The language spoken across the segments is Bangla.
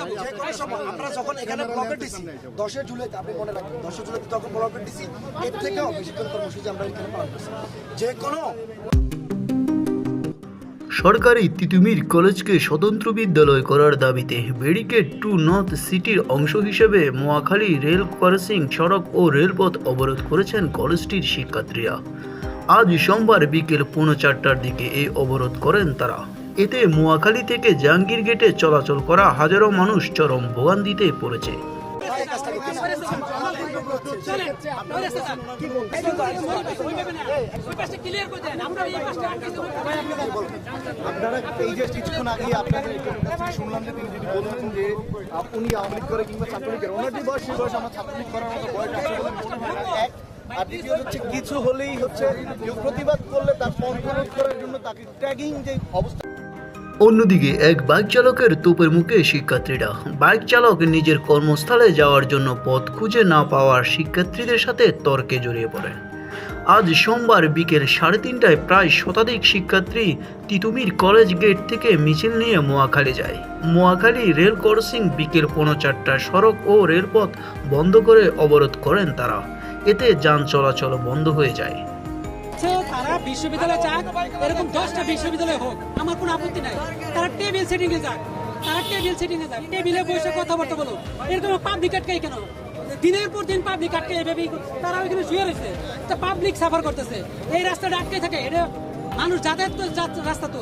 যাব। যে কোনো সময় আমরা যখন এখানে ব্লকেট দিছি দশের জুলাইতে আপনি মনে রাখবেন দশের জুলাইতে তখন ব্লকেট দিছি এর থেকেও কর্মসূচি আমরা এখানে পালন করছি। যে কোনো সরকারি তিতুমির কলেজকে স্বতন্ত্র বিদ্যালয় করার দাবিতে ব্যারিকেড টু নর্থ সিটির অংশ হিসেবে মোয়াখালী রেল ক্রসিং সড়ক ও রেলপথ অবরোধ করেছেন কলেজটির শিক্ষার্থীরা। আজ সোমবার বিকেল পৌনে চারটার দিকে এই অবরোধ করেন তারা। এতে মোয়াখালী থেকে জাহাঙ্গীর গেটে চলাচল করা হাজারো মানুষ চরম ভোগান্তিতে পড়েছে। হচ্ছে কিছু হলেই হচ্ছে কেউ প্রতিবাদ করলে তার করার জন্য তাকে ট্যাগিং যে অবস্থা অন্যদিকে এক বাইক চালকের তোপের মুখে শিক্ষার্থীরা। বাইক চালক নিজের কর্মস্থলে যাওয়ার জন্য পথ খুঁজে না পাওয়ার শিক্ষার্থীদের সাথে তর্কে জড়িয়ে পড়ে আজ সোমবার বিকেল সাড়ে তিনটায় প্রায় শতাধিক শিক্ষার্থী তিতুমির কলেজ গেট থেকে মিছিল নিয়ে মোয়াখালী যায়। মোয়াখালী রেল ক্রসিং বিকেল পৌনে চারটায় সড়ক ও রেলপথ বন্ধ করে অবরোধ করেন তারা। এতে যান চলাচল বন্ধ হয়ে যায়। সে তারা বিশ্ববিদ্যালয়ে যাক, এরকম দশটা বিশ্ববিদ্যালয় হোক, আমার কোনো আপত্তি নাই। তারা টেবিল সেটিং এ যাক, তারা টেবিল সেটিং এ যাক টেবিলে বসে কথাবার্তা বলো। এরকম পাবলিক আটকে কেন? দিনের পর দিন পাবলিক আটকে এভাবেই তারা ওইখানে শুয়ে রয়েছে। তা পাবলিক সাফার করতেছে। এই রাস্তাটা আটকে থাকে, এটা মানুষ যাতায়াত তো রাস্তা তো।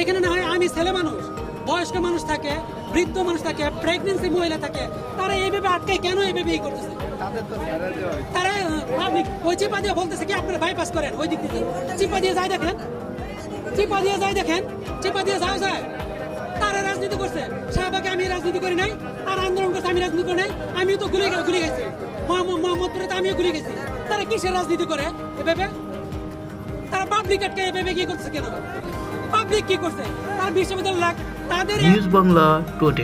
এখানে না হয় আমি ছেলে মানুষ, বয়স্ক মানুষ থাকে, বৃদ্ধ মানুষ থাকে প্রেগনেন্সি মহিলা থাকে, তারা এইভাবে আটকে কেন এইভাবে ই করতেছে? তারা পাবলিক ওই চিপা দিয়ে বলতেছে কি, আপনারা বাইপাস করেন ওই দিক থেকে চিপা দিয়ে যায় দেখেন। চিপা দিয়ে যায় দেখেন। চিপা দিয়ে যাও যায়। তারা রাজনীতি করছে। শাহবাগে আমি রাজনীতি করি নাই। আর আন্দোলন করছে, আমি রাজনীতি করি নাই। আমিও তো গুলি গুলি গেছি। মোহাম্মদ- মোহাম্মদপুরে তো আমিও গুলি গেছি। তারা কিসের রাজনীতি করে? এভাবে তারা পাবলিক আটকে এভাবে কি করছে কেন? পাবলিক কি করছে? তারা বিশ্ববিদ্যালয় লাগ তাদের নিউজ বাংলা টোয়েন্টি